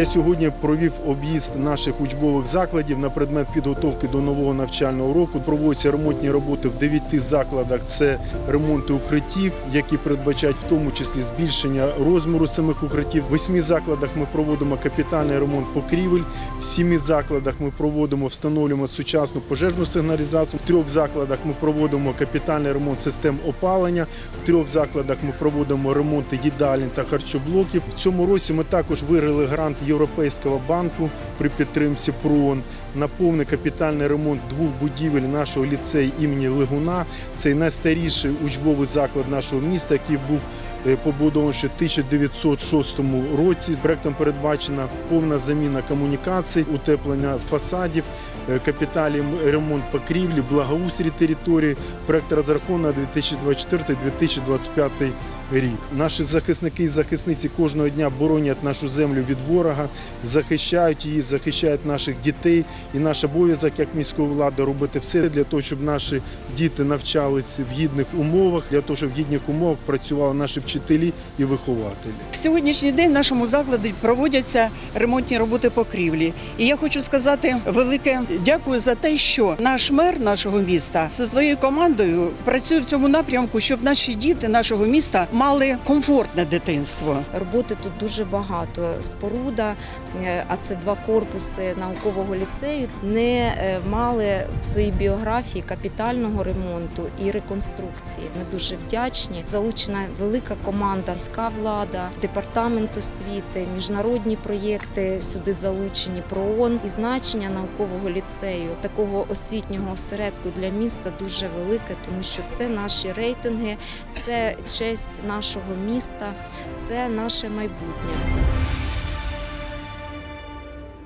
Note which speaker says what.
Speaker 1: Я сьогодні провів об'їзд наших учбових закладів на предмет підготовки до нового навчального року. Проводяться ремонтні роботи в дев'яти закладах. Це ремонти укриттів, які передбачають в тому числі збільшення розміру самих укриттів. В восьми закладах ми проводимо капітальний ремонт покрівель. В сіми закладах ми проводимо встановлюємо сучасну пожежну сигналізацію. В трьох закладах ми проводимо капітальний ремонт систем опалення. В трьох закладах ми проводимо ремонти їдалень та харчоблоків. В цьому році ми також виграли грант Європейського банку при підтримці ПРООН на повний капітальний ремонт двох будівель нашого ліцею імені Легуна. Це найстаріший учбовий заклад нашого міста, який був е, побудований ще в 1906 році. Проектом передбачена повна заміна комунікацій, утеплення фасадів, е, капітальний ремонт покрівлі, благоустрій території. Проект розрахований на 2024-2025 рік. Наші захисники і захисниці кожного дня боронять нашу землю від ворога, захищають її, захищають наших дітей. І наш обов'язок як міської влади робити все для того, щоб наші діти навчалися в гідних умовах, для того, щоб в гідних умовах працювали наші вчителі і вихователі.
Speaker 2: В сьогоднішній день в нашому закладі проводяться ремонтні роботи покрівлі. І я хочу сказати велике дякую за те, що наш мер нашого міста зі своєю командою працює в цьому напрямку, щоб наші діти нашого міста мали комфортне дитинство.
Speaker 3: Роботи тут дуже багато. Споруда, е, а це два корпуси наукового ліцею, не е, мали в своїй біографії капітального ремонту і реконструкції. Ми дуже вдячні. Залучена велика команда, міська влада, департамент освіти, міжнародні проєкти сюди залучені ПРООН і значення наукового ліцею, такого освітнього осередку для міста дуже велике, тому що це наші рейтинги, це честь нашого міста, це наше майбутнє.